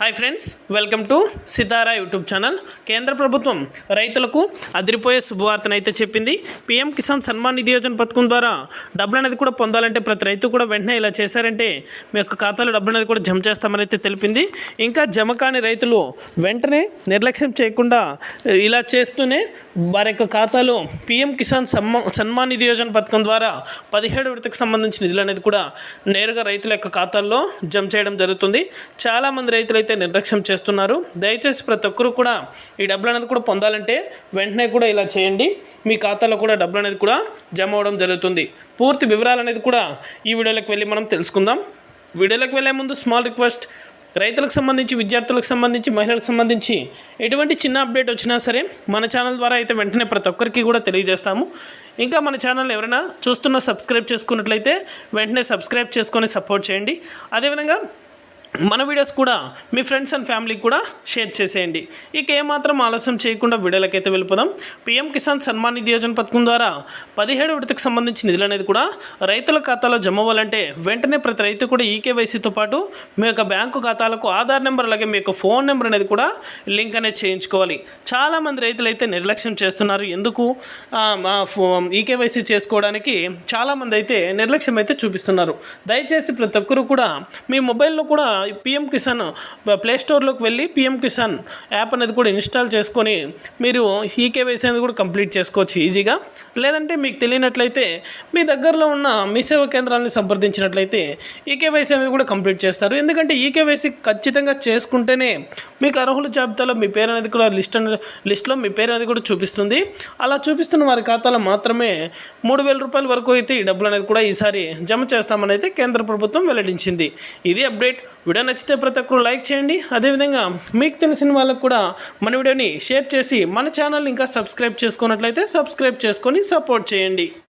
Hi friends welcome to Sitara YouTube channel కేంద్ర ప్రభుత్వం రైతులకు అదిరిపోయే శుభవార్తను అయితే చెప్పింది. పీఎం కిసాన్ సన్మాన్ నిధి యోజన పథకం ద్వారా డబ్బులు అనేది కూడా పొందాలంటే ప్రతి రైతు కూడా వెంటనే ఇలా చేశారంటే మీ యొక్క ఖాతాలో డబ్బులు అనేది కూడా జమ చేస్తామని అయితే తెలిపింది. ఇంకా జమ కాని రైతులు వెంటనే నిర్లక్ష్యం చేయకుండా ఇలా చేస్తూనే వారి యొక్క ఖాతాలో పీఎం కిసాన్ సమ్మ సన్మాన్ నిధి యోజన పథకం ద్వారా పదిహేడు విడతకు సంబంధించిన నిధులు అనేది కూడా నేరుగా రైతుల యొక్క ఖాతాల్లో జమ చేయడం జరుగుతుంది. చాలామంది రైతులు అయితే నిర్లక్ష్యం చేస్తున్నారు దయచేసి ప్రతి ఒక్కరు కూడా ఈ డబ్బులు అనేది కూడా పొందాలంటే వెంటనే కూడా ఇలా చేయండి. మీ ఖాతాలో కూడా డబ్బులు అనేది కూడా జమ అవడం జరుగుతుంది. పూర్తి వివరాలు అనేది కూడా ఈ వీడియోలోకి వెళ్ళి మనం తెలుసుకుందాం. వీడియోలోకి వెళ్ళే ముందు స్మాల్ రిక్వెస్ట్ రైతులకు సంబంధించి విద్యార్థులకు సంబంధించి మహిళలకు సంబంధించి ఎటువంటి చిన్న అప్డేట్ వచ్చినా సరే మన ఛానల్ ద్వారా అయితే వెంటనే ప్రతి ఒక్కరికి కూడా తెలియజేస్తాము. ఇంకా మన ఛానల్ ఎవరైనా చూస్తున్న సబ్స్క్రైబ్ చేసుకున్నట్లయితే వెంటనే సబ్స్క్రైబ్ చేసుకొని సపోర్ట్ చేయండి. అదేవిధంగా మన వీడియోస్ కూడా మీ ఫ్రెండ్స్ అండ్ ఫ్యామిలీకి కూడా షేర్ చేసేయండి. ఇక ఏమాత్రం ఆలస్యం చేయకుండా వీడియోలకైతే వెళ్ళిపోదాం. పీఎం కిసాన్ సన్మాన్ నిధి యోజన పథకం ద్వారా పదిహేడు విడతకు సంబంధించిన నిధులు అనేది కూడా రైతుల ఖాతాలో జమ అవ్వాలంటే వెంటనే ప్రతి రైతు కూడా ఈకేవైసీతో పాటు మీ యొక్క బ్యాంకు ఖాతాలకు ఆధార్ నెంబర్ అలాగే మీ యొక్క ఫోన్ నెంబర్ అనేది కూడా లింక్ అనేది చేయించుకోవాలి. చాలామంది రైతులు అయితే నిర్లక్ష్యం చేస్తున్నారు. ఎందుకు? మా ఫో ఈకేవైసీ చేసుకోవడానికి చాలామంది అయితే నిర్లక్ష్యం అయితే చూపిస్తున్నారు. దయచేసి ప్రతి ఒక్కరు కూడా మీ మొబైల్లో కూడా పిఎం కిసాన్ ప్లే స్టోర్లోకి వెళ్ళి పిఎం కిసాన్ యాప్ అనేది కూడా ఇన్స్టాల్ చేసుకొని మీరు ఈకేవైసీ అనేది కూడా కంప్లీట్ చేసుకోవచ్చు ఈజీగా. లేదంటే మీకు తెలియనట్లయితే మీ దగ్గరలో ఉన్న మీ సేవా కేంద్రాన్ని సంప్రదించినట్లయితే కేవైసీ అనేది కూడా కంప్లీట్ చేస్తారు. ఎందుకంటే ఈ కేవైసీ ఖచ్చితంగా చేసుకుంటేనే మీకు అర్హుల జాబితాలో మీ పేరు అనేది కూడా లిస్ట్ అనేది లిస్ట్లో మీ పేరు అనేది కూడా చూపిస్తుంది. అలా చూపిస్తున్న వారి ఖాతాలో మాత్రమే మూడు వేల రూపాయల వరకు అయితే ఈ డబ్బులు అనేది కూడా ఈసారి జమ చేస్తామని అయితే కేంద్ర ప్రభుత్వం వెల్లడించింది. ఇది అప్డేట్. వీడియో నచ్చితే ప్రతి ఒక్కరు లైక్ చేయండి. అదేవిధంగా మీకు తెలిసిన వాళ్ళకు కూడా మన వీడియోని షేర్ చేసి మన ఛానల్ ఇంకా సబ్స్క్రైబ్ చేసుకున్నట్లయితే సబ్స్క్రైబ్ చేసుకొని సపోర్ట్ చేయండి.